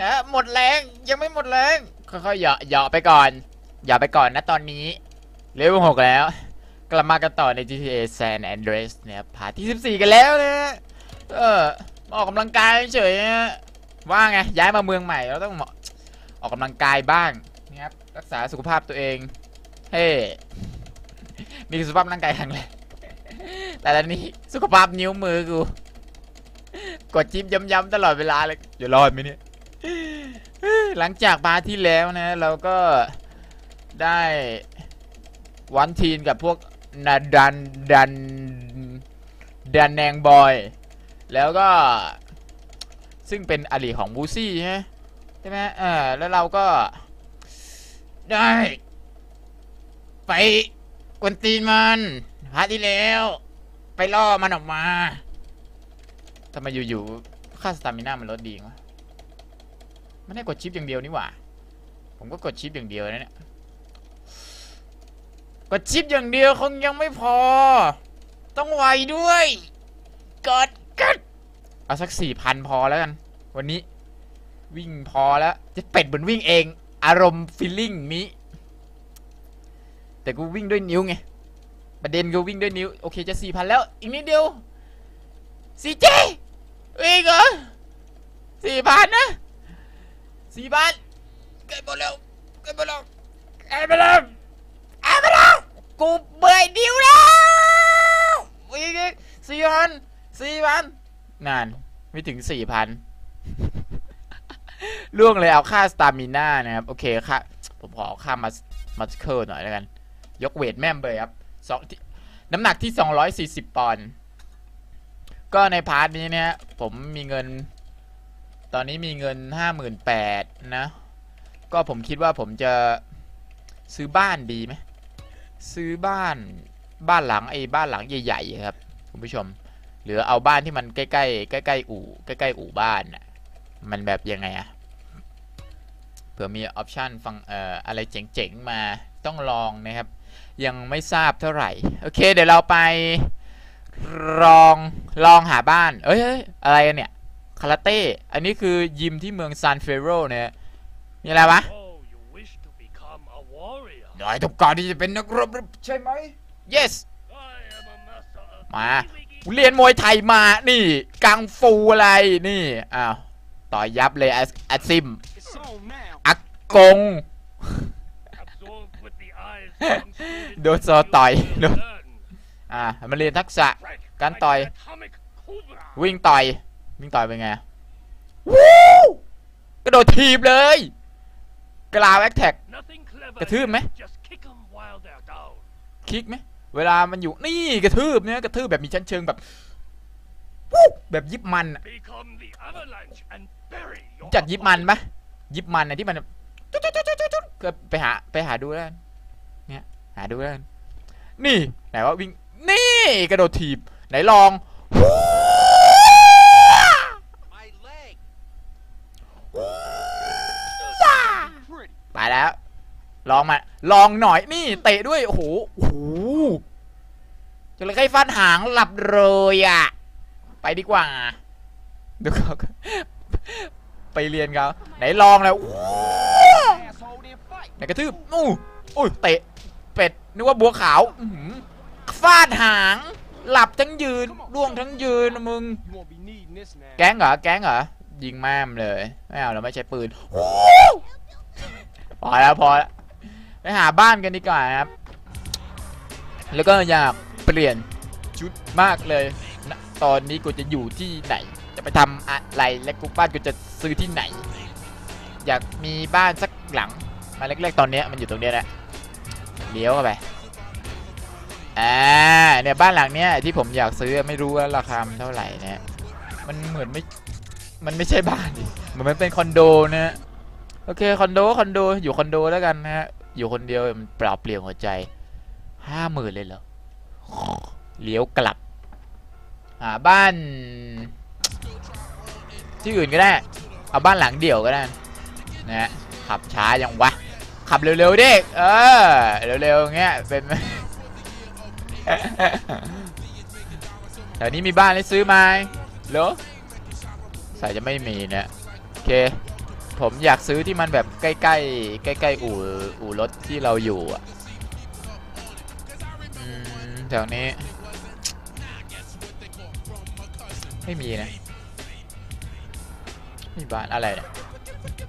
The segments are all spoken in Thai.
หมดแรงเหมดแรงยังไม่หมดแรงค่อยๆเหยาะเหยาะไปก่อนเหยาะไปก่อนนะตอนนี้เลเวลหกแล้ว กลับมากันต่อใน GTA San Andreas เนี่ยพาทที่ 14 กันแล้วนะเออมาออกกำลังกายเฉยว่าไงย้ายมาเมืองใหม่เราต้องออกกำลังกายบ้างนะครับรักษาสุขภาพตัวเองเฮ้มีสุขภาพร่างกายแข็งแรงแต่ละนี้สุขภาพนิ้วมือกูกดจิ้มย้ำๆตลอดเวลาเลยจะรอดไหมเนี่ย หลังจากพาร์ทที่แล้วนะ เราก็ได้วันทีนกับพวกนาดันดันดันแนงบอย แล้วก็ซึ่งเป็นอลีของบูซี่ใช่ไหมใช่ไหมเออแล้วเราก็ได้ ไปกวนตีนมันพาร์ทที่แล้ว ไปล่อมันออกมาทำไมอยู่ๆค่าสตามิน่ามันลดดีวะ ไม่ได้กดชิปอย่างเดียวนี่หว่า ผมก็กดชิปอย่างเดียวนะเนี่ย กดชิปอย่างเดียวคงยังไม่พอ ต้องไวด้วย กดกดเอาสักสี่พันพอแล้วกัน วันนี้ วิ่งพอแล้ว จะเป็ดเหมือนวิ่งเอง อารมณ์ฟีลลิ่งนี้ แต่กูวิ่งด้วยนิ้วไง ประเด็นกูวิ่งด้วยนิ้ว โอเคจะสี่พันแล้ว อีกนิดเดียวสี่เจวิ่งเหรอสี่พันนะ สี่พันใกล้หมดแล้วใกล้หมดแล้วใกล้หมดแล้วใกล้หมดแล้วกูเบื่อนิ้วแล้ววิ่งอีกสี่พันสี่พันนานไม่ถึงสี่พันล่วงเลยเอาค่าสตามิน่านะครับ โอเคค่ะผมขอเอาค่ามามาสเคิลหน่อยแล้วกัน ยกเวทแม่มเลยครับสองที่น้ำหนักที่ 240 ปอนด์ก็ในพาร์ทนี้เนี่ยผมมีเงิน ตอนนี้มีเงิน 58,000นะก็ผมคิดว่าผมจะซื้อบ้านดีไหมซื้อบ้านบ้านหลังไอ้บ้านหลังใหญ่ๆครับคุณผู้ชม หรือเอาบ้านที่มันใกล้ๆใกล้ๆอู่ใกล้ๆอู่บ้านมันแบบยังไงอะเผื่อมีออปชันฟังเอ่ออะไรเจ๋งๆมาต้องลองนะครับ ยังไม่ทราบเท่าไหร่ โอเค เดี๋ยวเราไปลองลองหาบ้าน เอ้ยอะไรเนี่ย คาราเต้ อันนี้คือยิมที่เมืองซานเฟโรเนี่ยมีอะไรวะ Oh, you wish to become a warrior? นายต้องการที่จะเป็นนักรบหรือใช่ไหม yes I am a master of มา Wiggy เรียนมวยไทยมานี่กังฟูอะไรนี่อ้าวต่อยยับเลยอาอาซิม It's on now. อักกง Absorbed with the eyes from students โดนโซต่อย you โดน learn. อ่ามาเรียนทักษะ Strike การ like ต่อย an atomic cobra. วิ่งต่อย วิ่งต่อยเป็นไงวู้กระโดดทีบเลยกราวแอคแท็ก Nothing clever. กระทืบไหม Just kick 'em while they're down. คลิกไหมเวลามันอยู่นี่กระทืบเนี่ยกระทืบแบบมีชั้นเชิงแบบวู้แบบยิบมันอะ Become the avalanche and bury your จัดยิบมัน opponent. ปะยิบมันอะที่มันจุดจุดจุดจุดจุดจุดก็ไปหาไปหาดูแล้วกันเนี่ยหาดูแล้วกันนี่ไหนว่าวิ่งนี่กระโดดถีบไหนลอง My leg. ไป แล้ว ลองมา ลองหน่อยนี่เตะด้วย โอ้โหโอ้โหจระเข้ฟาดหางหลับเลยอะ ไปดีกว่าเดี๋ยวเขาไปเรียนเขาไหนลองแล้วไหนกระทืบอู้อุ้ยเตะ เป็ดนึกว่าบัวขาวฟาดหาง หลับทั้งยืนร่วงทั้งยืนมึง แก๊งเหรอ แก๊งเหรอ ยิงแม่มเลย ไม่เอาเราไม่ใช้ปืน พอแล้วพอแล้วไปหาบ้านกันดีกว่าครับ แล้วก็อยากเปลี่ยนชุดมากเลยนะตอนนี้กูจะอยู่ที่ไหน จะไปทำอะไร และกูบ้านกูจะซื้อที่ไหน อยากมีบ้านสักหลัง มาเล็กๆตอนเนี้ยมันอยู่ตรงเนี้ยแหละ เลี้ยวเข้าไป อ่าเนี่ยบ้านหลังเนี้ยที่ผมอยากซื้อไม่รู้ว่าราคามันเท่าไหร่เนี่ยมันเหมือนไม่ มันไม่ใช่บ้านดิเหมือนมันเป็นคอนโดนะ โอเคคอนโดคอนโดอยู่คอนโดแล้วกันนะฮะอยู่คนเดียวมันเปล่าเปลี่ยวหัวใจห้าหมื่นเลยเหรอเลี้ยวกลับหาบ้าน ที่อื่นก็ได้ เอาบ้านหลังเดี่ยวก็ได้นะฮะขับช้ายังวะขับเร็วๆดิเออเร็วๆเงี้ยเป็นแถวนี้มีบ้านให้ซื้อไหมเหรอใส่จะไม่มีเนี่ยโอเค ผมอยากซื้อที่มันแบบใกล้ๆใกล้ๆอู่อู่รถที่เราอยู่อะแถวนี้ ไม่มีนะมีบ้านอะไรนี่ย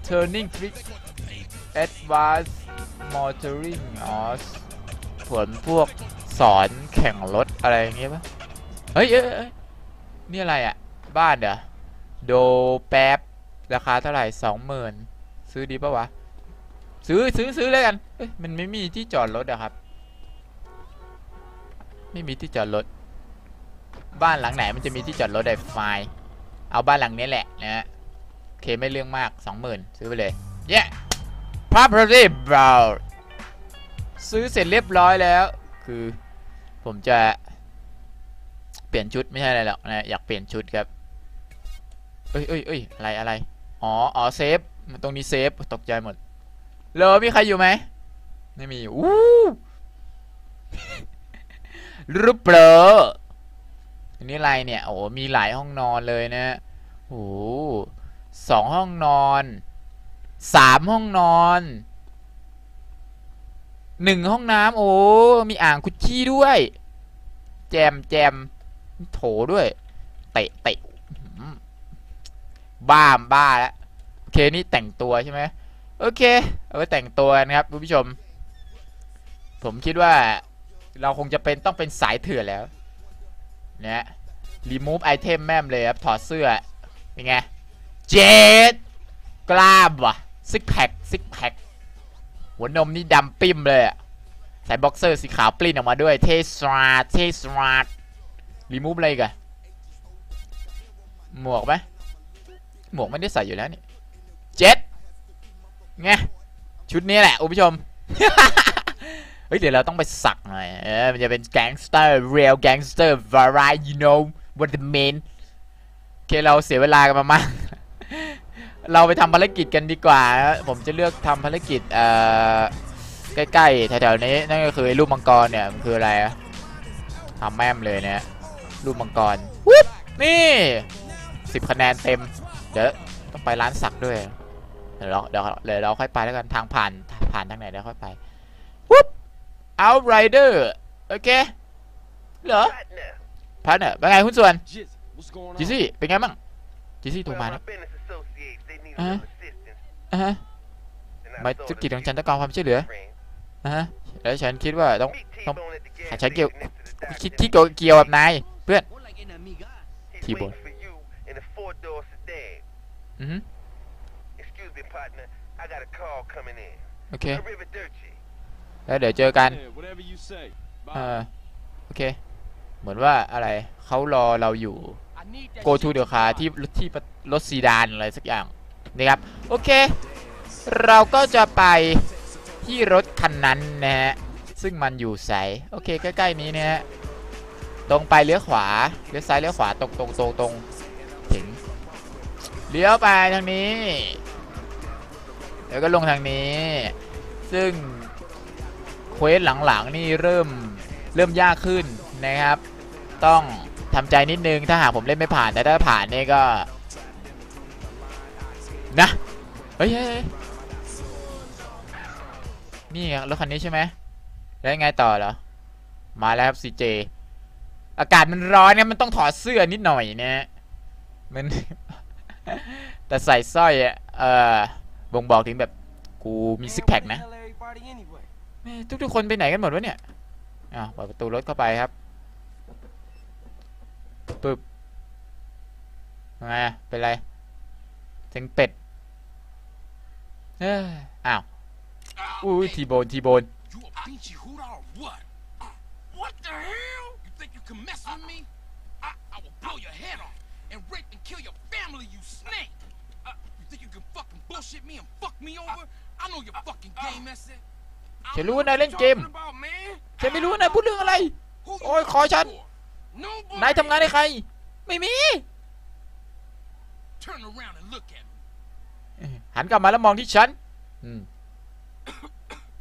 turning trick advanced motoring อ๋อผลพวกสอนแข่งรถอะไรอย่างเงี้ยปะเฮ้ยเอ้ยเนี่อะไรอะ บ้านเดี๋ยวโดแป๊บ ราคาเท่าไหร่สองหมื่นซื้อดีปะวะ ซื้อซื้อซื้อเลยกันเอ้ยมันไม่มีที่จอดรถอะครับ ไม่มีที่จอดรถ บ้านหลังไหนมันจะมีที่จอดรถได้ไฟเอาบ้านหลังนี้แหละนะฮะโอเคไม่เรื่องมากสองหมื่นซื้อไปเลยเย้ property bro ซื้อเสร็จเรียบร้อยแล้ว คือผมจะเปลี่ยนชุดไม่ใช่อะไรหรอกนะอยากเปลี่ยนชุดครับเอ้ยเอ้ยเอ้ยอะไรอะไร อ๋อ อ๋อ เซฟ ตรงนี้เซฟ ตกใจหมดเลอมีใครอยู่ไหม ไม่มี อู้รูปเปลออันนี้อะไรเนี่ย โอ้มีหลายห้องนอนเลยนะโอ้สองห้องนอนสามห้องนอนหนึ่งห้องน้ำโอ้ มีอ่างคุชชี่ด้วย แจมแจมโถด้วย เตะเตะ บ้ามบ้าแล้วโอเคนี่แต่งตัวใช่ไหมโอเค เอาไว้แต่งตัวนะครับคุณผู้ชม ผมคิดว่าเราคงจะเป็นต้องเป็นสายเถื่อนแล้วนะ remove item แม่มเลยครับ ถอดเสื้อเป็นไง เจ็ดกล้ามว่ะซิกแพคซิกแพคหัวนมนี่ดำปิ้มเลยอะใส่บ็อกเซอร์สีขาวปลิ้นออกมาด้วย เทสราเทสรารีมูฟอะไรกันหมวกไหม หมวกไม่ได้ใส่อยู่แล้วนี่เจ็ดไงชุดนี้แหละคุณผู้ชมเฮ้ยเดี๋ยวเราต้องไปสักหน่อยเออมันจะเป็นแก๊งสเตอร์ real gangster variety you know what the mean โอเคเราเสียเวลากันมามากเราไปทำภารกิจกันดีกว่า ผมจะเลือกทำภารกิจเอ่อใกล้ๆแถวๆนี้นั่นก็คือรูปมังกรเนี่ยมันคืออะไรทำแม่มเลยเนี่ยรูปมังกรวุ๊บนี่สิบคะแนนเต็ม เดี๋ยวต้องไปร้านสักด้วย เดี๋ยวเราเดี๋ยวเดี๋ยวเราค่อยไปแล้วกันทางผ่านผ่านทางไหนเดี๋ยวค่อยไปวุ๊บ Outrider โอเคเหรอ Partner. พันเนอร์เป็นไงหุ้นส่วน Jizzy, what's going on? จิซี่เป็นไงบ้างจิซี่โทร Well, มา my นะ business associates, they need a Uh-huh. little assistance. อ่าฮะ And I หมาย thought ธุร of กิจของฉัน you, ต้องการความช่วยเหลือ friend. อ่าฮะแล้วฉันคิดว่าต้อง Meet Tom- T-Bone at the gas ฉันเกี่ยว station next to the คิด doctor. ที่เกี่ยวเกี่ยวกับนายเพื่อน He's T-Bone. waiting for you in a four-door sedan. อือฮึ Excuse me, partner. I got a call coming in. โอเค Arrivederci. แล้วเดี๋ยวเจอกัน Yeah, whatever you say. เออโอเค เหมือนว่าอะไรเขารอเราอยู่ I need that go shit to the car ที่ที่รถซีดานอะไรสักอย่างนะครับ โอเค เราก็จะไปที่รถคันนั้นนะฮะ ซึ่งมันอยู่ใสโอเค ใกล้ ๆ นี้นะฮะ ตรงไปเลี้ยวขวาเลี้ยวซ้ายเลี้ยวขวาตรงตรงตรงตรงถึง เลี้ยวไปทางนี้ แล้วก็ลงทางนี้ ซึ่งเควสหลังๆนี่เริ่มเริ่มยากขึ้นนะครับ ต้องทำใจนิดนึงถ้าหากผมเล่นไม่ผ่านแต่ถ้าผ่านนี่ก็นะเฮ้ยนี่รถคันนี้ใช่ไหมแล้วยังไงต่อเหรอ มาแล้วครับซีเจอากาศมันร้อนเนี่ยมันต้องถอดเสื้อนิดหน่อยเนี่ยมัน แต่ใส่สร้อยอะเออบ่งบอกถึงแบบกูมีซิกแพคนะ Hell everybody anyway. แม่ทุกๆคนไปไหนกันหมดวะเนี่ยอ่าวเปิดประตูรถเข้าไปครับปึ๊บยังไงอะเป็นไรเสียงเป็ดเอ้ยอ้าวอุ้ยทีโบนทีโบน You a beachy hooter or what? What the hell? You think you can mess with me? I, I will blow your head off and rape and kill your family, you snake! Uh, you think you can fucking bullshit me and fuck me over? I know your fucking game, that's it. ฉันรู้ว่านายเล่นเกม About, man. ฉันไม่รู้ว่านายพูดเรื่องอะไร Who you โอ้ยขอฉัน working for? Nobody. นายทำงานให้ใคร ไม่มี Turn around and look at me. หันกลับมาแล้วมองที่ฉันอืม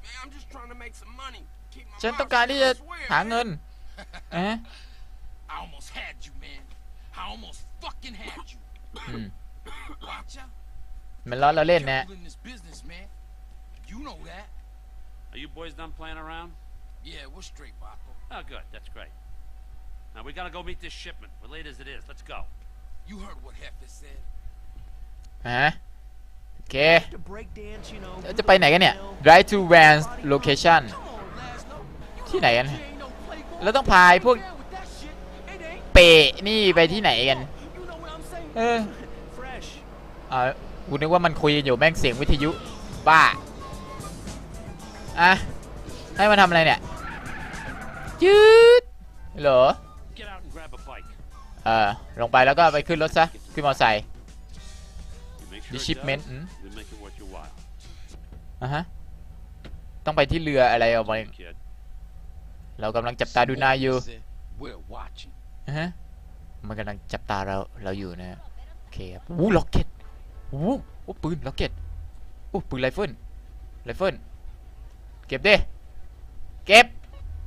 Man, I'm just trying to make some money. Keep my ฉัน mouth ต้องการที่จะ shut, I swear, หา man. เงินอะ I almost had you, man. almost fucking had you. อืม Watch out. มันล้อเราเล่นนะ Careful in this business, man. You know that. Are you boys done playing around? Yeah, we're straight, Baco. Oh, good. That's great. Now we gotta go meet this shipment. We're late as it is. Let's go. You heard what Heffa said. ฮะโอเค To break dance, you know. แล้วจะไปไหนกันเนี่ย Drive to Vans location ที่ไหนกัน แล้วต้องพายพวกเปะนี่ไปที่ไหนกัน You know what I'm saying? เออ Fresh. อ่ากูนึกว่ามันคุยกันอยู่แม่งเสียงวิทยุบ้าอะให้มันทำอะไรเนี่ยจืดเหรอ Get out and grab a bike. เออลงไปแล้วก็ไปขึ้นรถซะ ขึ้นมอเตอร์ไซค์ You make sure The it shipment, does, hmm? we make it worth your while. อะฮะ ต้องไปที่เรืออะไรเอาไว้ Kid. เรากำลังจับตาดูนายอยู่ Said, We're watching. อะฮะ มันกำลังจับตาเราเราอยู่นะโอเคครับวู้ล็อกเก็ตวู้โอ้ปืนล็อกเก็ตโอ้ปืนไรเฟิลไรเฟิลเก็บดิเก็บ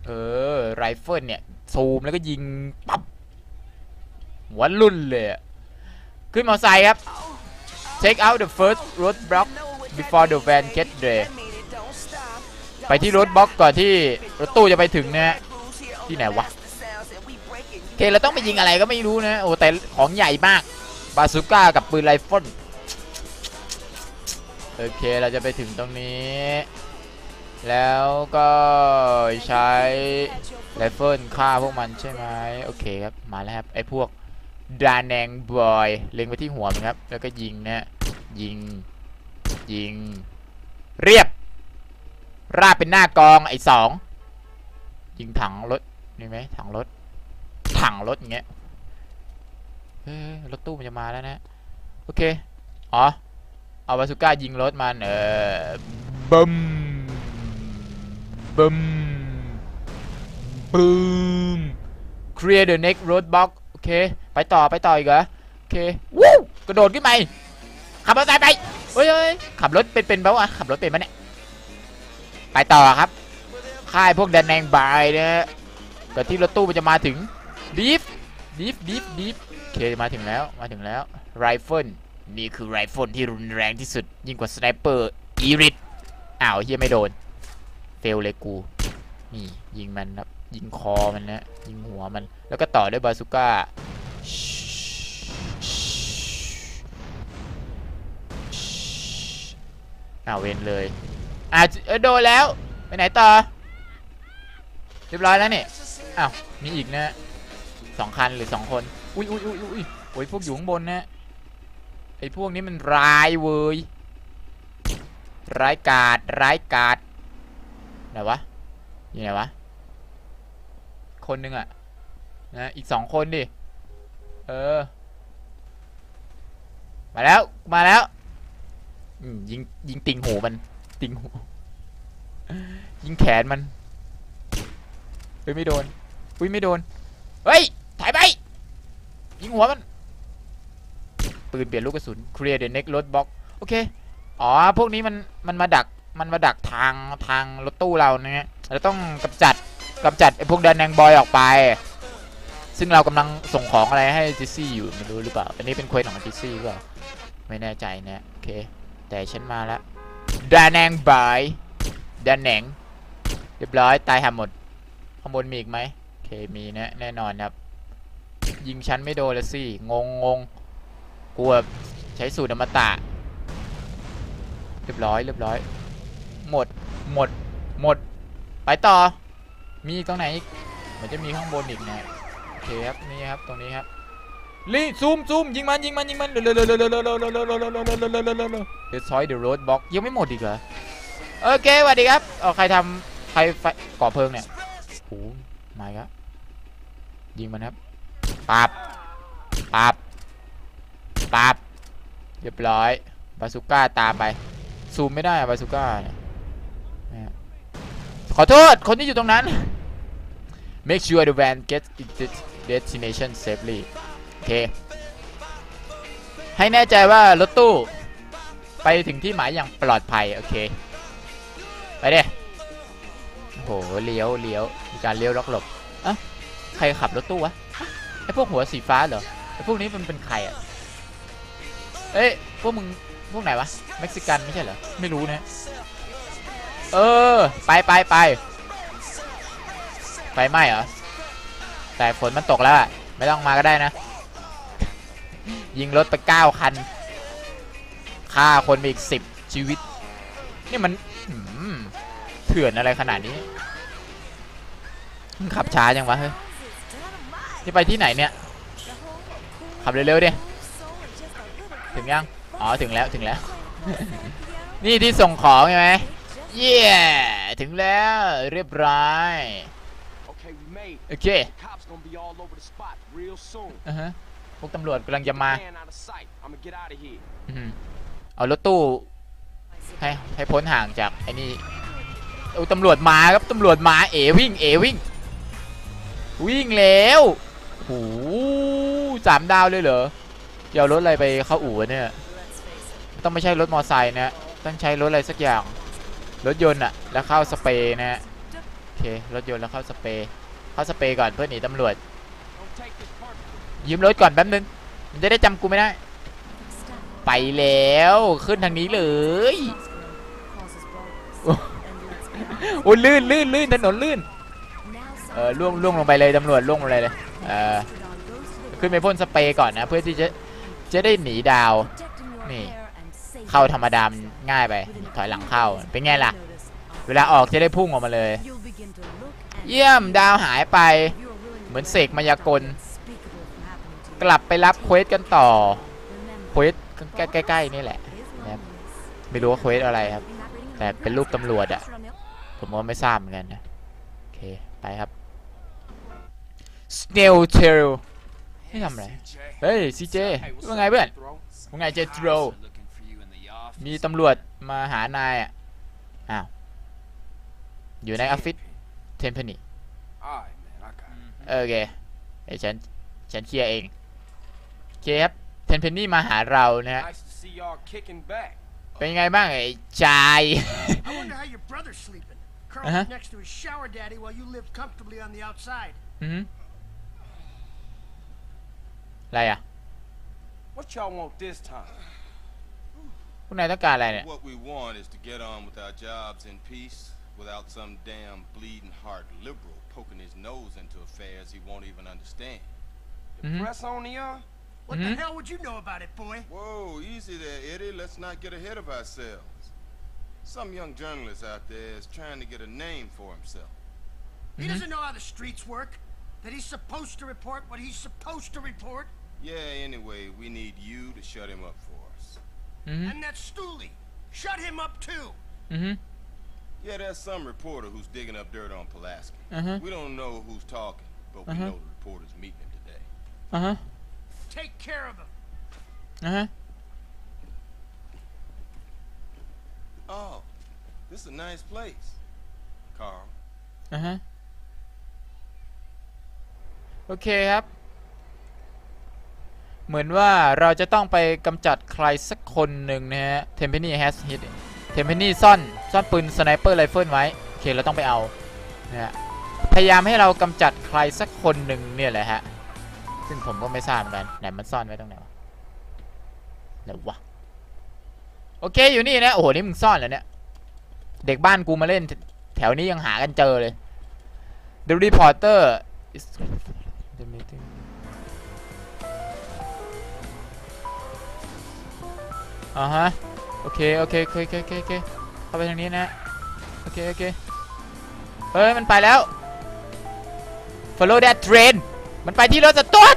เออไรเฟิลเนี่ยซูมแล้วก็ยิงปั๊บหัวรุ่นเลยขึ้นมอเตอร์ไซค์ครับ take out the first roadblock before the van get there ไปที่รถบล็อกก่อนที่รถตู้จะไปถึงนะที่ไหนวะ โอเคเราต้องไปยิงอะไรก็ไม่รู้นะโอ้แต่ของใหญ่มากบาซูก้ากับปืนไรเฟิลโอเคเราจะไปถึงตรงนี้ แล้วก็ใช้ไรเฟิลฆ่าพวกมันใช่ไหมโอเคครับมาแล้วครับไอ้พวกดาแนงบอยเล็งไปที่หัวมันครับ แล้วก็ยิงนะยิงยิง เรียบ ราบเป็นหน้ากองไอ้สองยิงถังรถนี่ไหมถังรถ ถังรถอย่างเงี้ยเฮ้ยรถตู้มันจะมาแล้วนะ โอเค อ๋อ เอาบาซูก้ายิงรถมันเออบึมบึมบึม clear the next roadblock โอเค ไปต่อไปต่ออีกเหรอ โอเค วู้กระโดดขึ้นไปขับมอเตอร์ไซค์ไปเฮ้ยเฮ้ยขับรถเป็นเป็นเปล่าวะขับรถเป็นปะเนี่ย ไปต่อครับ ค่ายพวกแดนแดงบายนะก่อนที่รถตู้มันจะมาถึง ดีฟดีฟดีฟดีฟโอเคมาถึงแล้วมาถึงแล้วไรเฟิลนี่คือไรเฟิลที่รุนแรงที่สุด ยิ่งกว่าสไนเปอร์อีริทอ้าวเฮียไม่โดนเฟลเลยกูนี่ยิงมันครับยิงคอมันนะยิงหัวมันแล้วก็ต่อด้วยบาซูก้าอ้าวเวนเลยอะเอ้ยโดนแล้วไปไหนต่อเรียบร้อยแล้วนี่อ้าวมีอีกนะ สองคันหรือสองคน อุ้ยอุ้ยอุ้ยอุ้ยโอ้ยพวกอยู่ข้างบนนะไอ้พวกนี้มันร้ายเว้ยร้ายกาดร้ายกาดไหนวะอยู่ไหนวะ คนหนึ่งอะนะอีกสองคนดิ เออ มาแล้วมาแล้วยิงยิงติงหูมัน ติงหู ยิงแขนมันเฮ้ยไม่โดนอุ้ยไม่โดน เฮ้ย ถ่ายไป ยิงหัวมัน ปืนเปลี่ยนลูกกระสุน clear the next road block โอเค อ๋อ พวกนี้มัน มันมาดัก มันมาดักทาง ทางรถตู้เราเนี่ยเราต้องกำจัดกำจัดไอ้พวกแดนแดงบอยออกไป ซึ่งเรากำลังส่งของอะไรให้จิซี่อยู่ไม่รู้หรือเปล่า อันนี้เป็นเควสของจิซซี่หรือเปล่า ไม่แน่ใจนะ โอเค แต่ฉันมาแล้วแดนแดงบอยแดนแหนงเรียบร้อย ตายหาหมดข้างบนมีอีกไหมโอเค มีนะ แน่นอนครับ ยิงฉันไม่โดนละสิ งงงงกลัวใช้สูตรอมตะ เรียบร้อย เรียบร้อย หมด หมด หมด ไปต่อ มีตรงไหนอีกมันจะมีข้างบนอีกนะโอเคครับ นี่ครับ ตรงนี้ครับรีซูมซูมยิงมันยิงมันยิงมันเร็วเร็วเร็วเร็วเร็วเร็วเร็วเร็วเร็วเร็วเร็วเร็วเร็วเร็วเร็วเร็วเร็วเร็วเดซอยเดอะโรดบ็อกยังไม่หมดอีกเหรอโอเคสวัสดีครับเอาใครทำใครไฟก่อเพลิงเนี่ยโอ้มาอีกแล้วยิงมันครับ ปับปับปับเรียบร้อยบาซูก้าตามไปซูมไม่ได้บาซูก้าขอโทษ คนที่อยู่ตรงนั้น make sure the van gets its destination safely โอเค ให้แน่ใจว่ารถตู้ ไปถึงที่หมายอย่างปลอดภัย โอเค ไปเด้โอ้โห เลี้ยวเลี้ยวมีการเลี้ยวล็อกหลบอะใครขับรถตู้วะ ไอพวกหัวสีฟ้าเหรอไอ้พวกนี้มันเป็นใครอะเอ้ยพวกมึงพวกไหนวะเม็กซิกันไม่ใช่เหรอไม่รู้นะเออไปไปไปไฟไหม้เหรอแต่ฝนมันตกแล้วอะไม่ต้องมาก็ได้นะ ยิงรถไปเก้าคันฆ่าคนไปอีกสิบชีวิต นี่มันเถื่อนอะไรขนาดนี้ ขับช้าจังวะเฮ้ย นี่ไปที่ไหนเนี่ย ขับเร็วๆดิ ถึงยัง อ๋อ ถึงแล้ว ถึงแล้ว นี่ที่ส่งของใช่ไหมเย้ถึงแล้วเรียบร้อย Okay, we made. โอเค it. Cops gonna be all over the spot real soon. อ่าฮะพวกตำรวจกำลังจะมา Man out of sight. I'ma get out of here. อืมเอารถตู้ ให้ให้พ้นห่างจากไอ้นี่เอาตำรวจมาครับตำรวจมาเอวิ่งเอวิ่งวิ่งแล้วโอ้โหสามดาวเลยเหรอเดี๋ยวรถอะไรไปเข้าอู่เนี่ย ต้องไม่ใช่รถมอไซค์นะต้องใช้รถอะไรสักอย่าง รถยนต์อะแล้วเข้าสเปย์นะฮะโอเค รถยนต์แล้วเข้าสเปย์เข้าสเปย์ก่อนเพื่อหนีตำรวจ ยืมรถก่อนแป๊บนึง มันจะได้จำกูไม่ได้ ไปแล้วขึ้นทางนี้เลยโอ้ลื่นลื่นลื่นถนนลื่น เออล่วงล่วงลงไปเลยตำรวจล่วงลงไปเลย เออขึ้นไปพ่นสเปรย์ก่อนนะ เพื่อที่จะจะได้หนีดาว นี่ เข้าธรรมดามง่ายไป ถอยหลังเข้า เป็นไงล่ะ เวลาออกจะได้พุ่งออกมาเลย เยี่ยมดาวหายไป เหมือนเสกมายากล กลับไปรับเควสกันต่อ เควสใกล้ๆนี่แหละนะไม่รู้ว่าเควสอะไรครับ แต่เป็นรูปตำรวจอะผมก็ไม่ทราบเหมือนกันนะ โอเค ไปครับ Snail Tail ให้ทำอะไร เฮ้ยซีเจว่าไงเพื่อนว่าไงเจโตร Looking for you in the office. มีตำรวจมาหานายอะ อ้าว อยู่ในออฟฟิศเทมเพนี Alright, man. I got it. โอเคเดี๋ยวฉัน ฉันเคลียร์เองโอเคครับเทนเพนนี่มาหาเรานะฮะ Nice to see y'all kicking back. เป็นยังไงบ้างไอ้ชาย I wonder how your อะไรอ่ะ What y'all want this time? พวกนายต้องการอะไรเนี่ย What we want is to get on with our jobs in peace without some damn bleeding heart liberal poking his nose into affairs he won't even understand. The Mhm. press on y'all? What Mhm. the hell would you know about it, boy? Whoa, easy there, Eddie. Let's not get ahead of ourselves. Some young journalist out there is trying to get a name for himself. He doesn't know how the streets work. That he's supposed to report what he's supposed to report. Yeah, anyway, we need you to shut him up for us. Mm -hmm. And that Stooley. Shut him up, too. Mm-hmm. Yeah, there's some reporter who's digging up dirt on Pulaski. Uh -huh. We don't know who's talking, but uh -huh. we uh-huh. know the reporter's meeting him today. Uh-huh. Take care of him. Uh-huh. Oh, this is a nice place, Carl. Uh-huh. Okay, up. เหมือนว่าเราจะต้องไปกำจัดใครสักคนหนึ่งนะฮะเทมเพนี่แฮสฮิตเทมเพนี่ซ่อนซ่อนปืนสไนเปอร์ไรเฟิลไว้โอเคเราต้องไปเอานะฮะพยายามให้เรากำจัดใครสักคนหนึ่งเนี่ยแหละฮะซึ่งผมก็ไม่ทราบเหมือนกันไหนมันซ่อนไว้ตรงไหนวะไหนวะโอเคอยู่นี่นะโอ้โหนี่มึงซ่อนเหรอเนี่ยเด็กบ้านกูมาเล่นแถวนี้ยังหากันเจอเลย The reporter is the meeting อ่าฮะโอเคโอเคโอเคโอเคโอเคเข้าไปทางนี้นะโอเคโอเคเฮ้ยมันไปแล้ว follow that train มันไปที่รถสตูด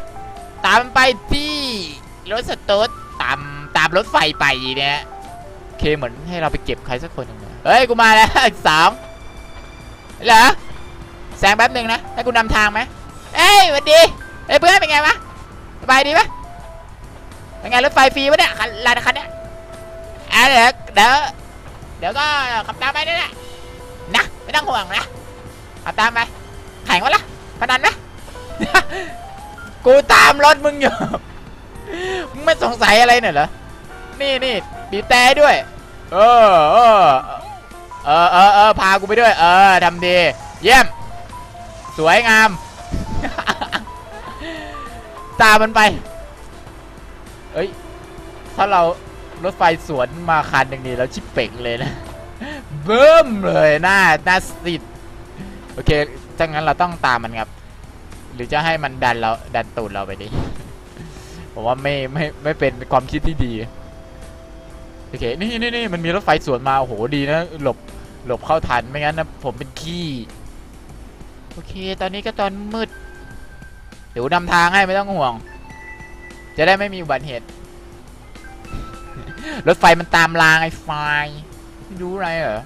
ตามมันไปที่รถสตูดตามตามรถไฟไปเนี่ยโอเคเหมือนให้เราไปเก็บใครสักคนหนึ่งเฮ้ยกูมาแล้วสองเหรอแซงแป๊บหนึ่งนะให้กูนำทางไหมเอ้ยสวัสดีเอ้ยเพื่อนเป็นไงวะสบายดีปะเป็นไงรถไฟฟรีปะเนี่ยคันลานคันเนี้ย อะเดี๋ยวเดี๋ยวเดี๋ยวก็ขับตามไปนี่แหละนะไม่ต้องห่วงนะขับตามไปแข่งวะล่ะพนันนะกูตามรถมึงอยู่มึงไม่สงสัยอะไรหน่อยเหรอนี่นี่บีบแต่ด้วย เออเออเออเออเออพากูไปด้วย เออทำดี เยี่ยม สวยงาม ตามมันไป เอ้ย ถ้าเรา รถไฟสวนมาคันหนึ่งนี่เราชิบเป่งเลยนะเบิ่มเลยหน้าหน้าสิดโอเคถ้างั้นเราต้องตามมันครับ หรือจะให้มันดันเราดันตูดเราไปดิผมว่าไม่ไม่ไม่เป็นความคิดที่ดีโอเคนี่นี่นี่มันมีรถไฟสวนมาโอ้โหดีนะหลบหลบเข้าทันไม่งั้นนะผมเป็นขี้โอเค ตอนนี้ก็ตอนมืดเดี๋ยวนำทางให้ไม่ต้องห่วง จะได้ไม่มีอุบัติเหตุ รถไฟมันตามรางไอ้ไฟไม่รู้อะไรเหรอ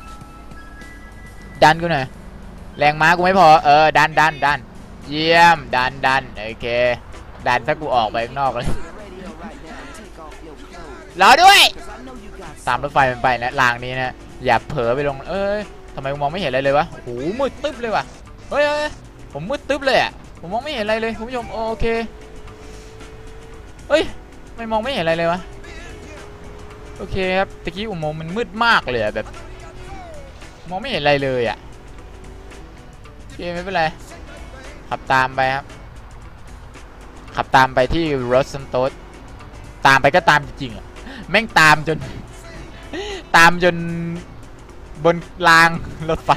ดันกูหน่อย แรงม้ากูไม่พอ เออ ดันดันดัน เยี่ยม ดันดันโอเค ดันถ้ากูออกไปข้างนอกเลยรอด้วย ตามรถไฟมันไปนะรางนี้นะ อย่าเผลอไปลง เอ้ยทำไมกูมองไม่เห็นอะไรเลยวะโอ้โหมืดตึ๊บเลยวะเฮ้ยเฮ้ยผมมืดตึ๊บเลยอะ ผมมองไม่เห็นอะไรเลยคุณผู้ชม โอเค เฮ้ย ไม่มองไม่เห็นอะไรเลยวะ โอเคครับตะกี้อุโมงค์มันมืดมากเลยอะแบบมองไม่เห็นอะไรเลยอะโอเคไม่เป็นไรขับตามไปครับ ขับตามไปที่รถซันโตสตามไปก็ตามจริงๆอะแม่งตามจน ตามจนบนรางรถไฟ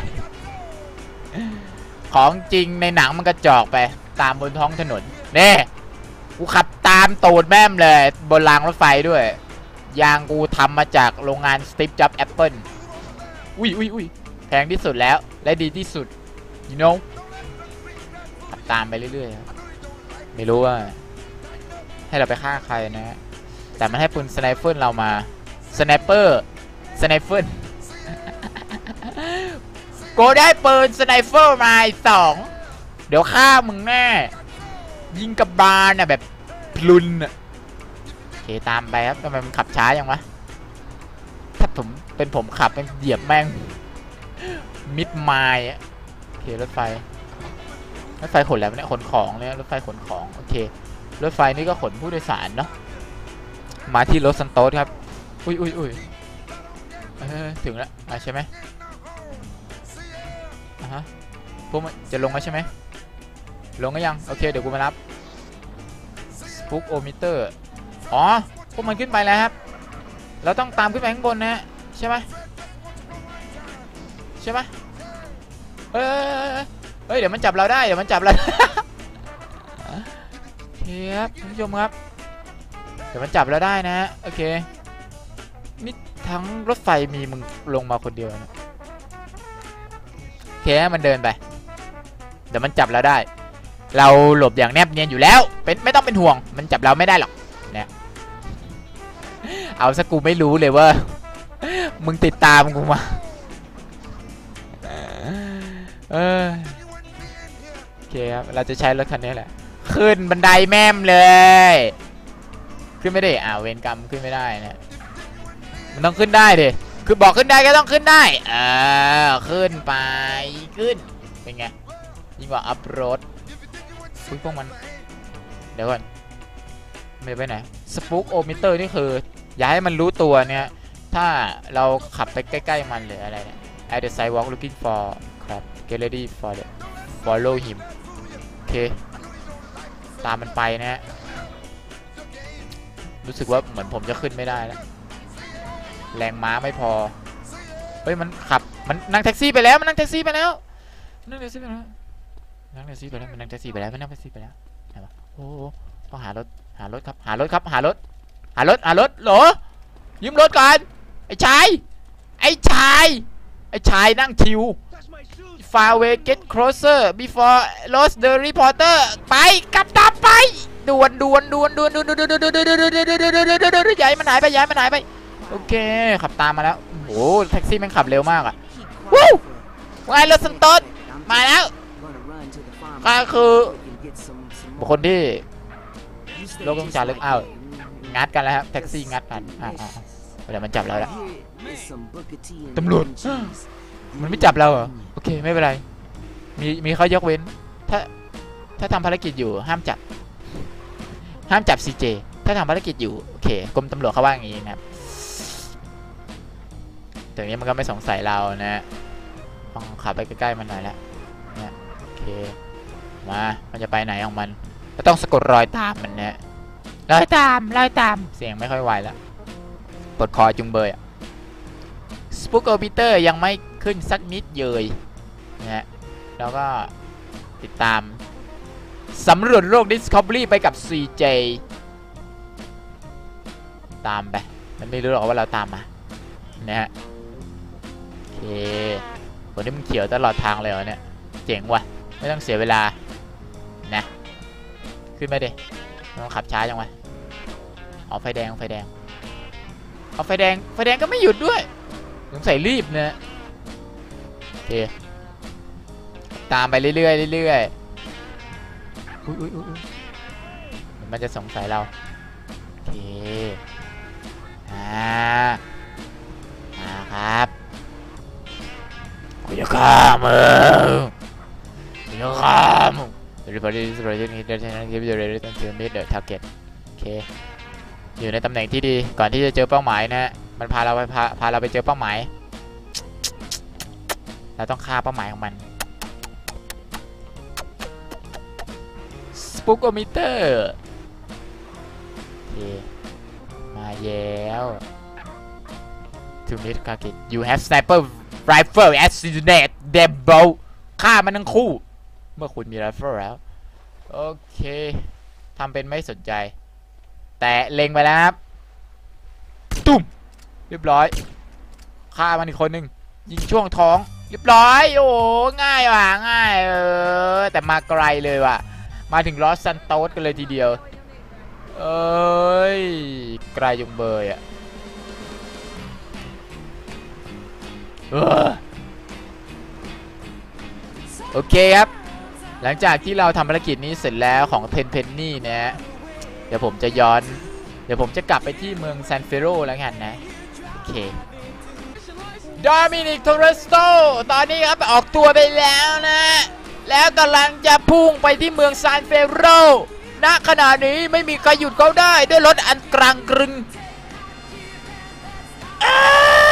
ของจริงในหนังมันกระจอกไป ตามบนท้องถนนเน่กูขับตามตูดแม่มเลย บนรางรถไฟด้วย ยางกูทำมาจากโรงงานสตีฟจ็อบแอปเปิลอุ้ยอุ้ยอุ้ยแพงที่สุดแล้วและดีที่สุด you know ขับตามไปเรื่อยๆไม่รู้ว่า ให้เราไปฆ่าใครนะฮะแต่มันให้ปืนสไนเฟิลเรามาสไนเปอร์สไนเฟิลกูได้ปืนสไนเฟิลมาอีกสองเดี๋ยวฆ่ามึงแน่ ยิงกับบาลน่ะแบบพลุนอะ เคตามไปครับทำไมมันขับช้าย่างวะถ้าผมเป็นผมขับมันเหยียบแม่งมิดไมล์อะโอเครถไฟรถไฟขนแล้วเนี่ยขนของเนี่ยรถไฟขนของโอเครถไฟนี่ก็ขนผู้โดยสารเนาะมาที่รถซันโตสครับอุ้ยอุ้ยอุ้ยเออถึงแล้วใช่ไหมอะฮะพวกมันจะลงแล้วใช่ไหมลงก็ยัง โอเค เดี๋ยวกูมารับสปุกโอมิเตอร์ อ๋อ พวกมันขึ้นไปแล้วครับ เราต้องตามขึ้นไปข้างบนนะฮะใช่ไหมใช่ไหมเอ้ยเอ้ย เดี๋ยวมันจับเราได้ เดี๋ยวมันจับเราโอเคครับคุณผู้ชมครับ เดี๋ยวมันจับเราได้นะฮะโอเค นี่ทั้งรถไฟมีมึงลงมาคนเดียวนะโอเคมันเดินไป เดี๋ยวมันจับเราได้ เราหลบอย่างแนบเนียนอยู่แล้ว เป็นไม่ต้องเป็นห่วง มันจับเราไม่ได้หรอก เอาสกูไม่รู้เลยว่า มึงติดตามกูมา เออโอเคครับ เราจะใช้รถคันนี้แหละ ขึ้นบันไดแม่มเลย ขึ้นไม่ได้อ้าเวรกรรมขึ้นไม่ได้นะมันต้องขึ้นได้ดิคือบอกขึ้นได้ก็ต้องขึ้นได้เออขึ้นไปขึ้นเป็นไงยิ่งกว่าอัพโหลดคุยพวกมัน เดี๋ยวก่อนไม่ไปไหนสปุกโอมิเตอร์นี่คือ อย่าให้มันรู้ตัวเนี่ย ถ้าเราขับไปใกล้ ๆ มันหรืออะไรเนี่ย at the sidewalk looking for ครับ get ready for the follow him โอเค ตามมันไปนะฮะ รู้สึกว่าเหมือนผมจะขึ้นไม่ได้แล้ว แรงม้าไม่พอ เฮ้ย มันขับ มันนั่งแท็กซี่ไปแล้ว มันนั่งแท็กซี่ไปแล้ว นั่งแท็กซี่ไปแล้ว นั่งแท็กซี่ไปแล้ว มันนั่งแท็กซี่ไปแล้ว มันนั่งแท็กซี่ไปแล้วไหนวะโอ้โหต้องหารถ หารถครับ หารถครับ หารถ หารถหารถเหรอยืมรถก่อนไอ้ชายไอ้ชายไอ้ชายนั่งชิว far away get closer before lost the reporter ไปกลับตามไปด่วนด่วนด่วนด่วนด่วนด่วนด่วนด่วนด่วนด่วนด่วนด่วนด่วนด่วนด่วนด่วนย้ายมันหายไปย้ายมันหายไปโอเคขับตามมาแล้วโอ้โหแท็กซี่แม่งขับเร็วมากอะวู้วายรถสันต้นมาแล้วก็คือบุคคลที่โลกต้องจารึกอ้าว งัดกันแล้วครับแท็กซี่งัดกันอ่าอ่าเดี๋ยวมันจับเราแล้วตำรวจมันไม่จับเราเหรอโอเคไม่เป็นไร มีมีเขายกเว้น ถ้าถ้าทำภารกิจอยู่ห้ามจับ ห้ามจับซีเจถ้าทำภารกิจอยู่โอเคกรมตำรวจเขาว่าอย่างนี้นะครับแต่นี้มันก็ไม่สงสัยเรานะต้องขับไปใกล้ๆมันหน่อยละเนี่ยโอเคมามันจะไปไหนของมันก็ต้องสะกดรอยตามมันนะ ลอยตามลอยตาม เสียงไม่ค่อยไหวแล้วปวดคอจุงเบยอะสปุกโอปิเตอร์ยังไม่ขึ้นสักนิดเยยนะฮะแล้วก็ติดตามสำรวจโลก Discovery ไปกับ CJ ตามไป มันไม่รู้หรอกว่าเราตามมา นะฮะ โอเควันนี้มันเขียวตลอดทางเลยเหรอเนี่ย เจ๋งว่ะ ไม่ต้องเสียเวลา นะ ขึ้นมาดิไมต้อง ขับช้าจังวะอ๋อไฟแดงไฟแดงเอาไฟแดงไฟแดงก็ไม่หยุดด้วยสงสัยรีบนะโอเคตามไปเรื่อยๆเรื่อยๆอุ้ยอุ้ยอุ้ยอุ๊ยเดี๋ยวมันจะสงสัยเราโอเคอ่ามาครับกูจะฆ่ามึงกูจะฆ่ามึง Everybody is ready to hit the give you ready to meet the target โอเค อยู่ในตำแหน่งที่ดีก่อนที่จะเจอเป้าหมายนะฮะ มันพาเราไปพาพาเราไปเจอเป้าหมาย เราต้องฆ่าเป้าหมายของมันสปุกโอมิเตอร์โอเคมาแล้ว to meet target you have sniper rifle assassinate them both ฆ่ามันทั้งคู่ มื่อคุณมี rifle แล้ว โอเคทำเป็นไม่สนใจ แต่เล็งไปแล้วครับ ตุ้ม เรียบร้อยฆ่ามันอีกคนหนึ่งยิงช่วงท้อง เรียบร้อย โอ้ง่ายว่ะง่ายเออแต่มาไกลเลยว่ะ มาถึงลอสซันโตสกันเลยทีเดียว เอ้ยไกลจุงเบยอะโอเคครับ หลังจากที่เราทำภารกิจนี้เสร็จแล้วของเทนเพนนี่นะฮะเดี๋ยวผมจะย้อน เดี๋ยวผมจะกลับไปที่เมืองซานเฟโรแล้วกันนะ โอเคโดมินิกโทรสโต ตอนนี้ครับออกตัวไปแล้วนะ แล้วกำลังจะพุ่งไปที่เมืองซานเฟโรณขณะนี้ไม่มีใครหยุดเขาได้ด้วยรถอันกลางกรึงอ้า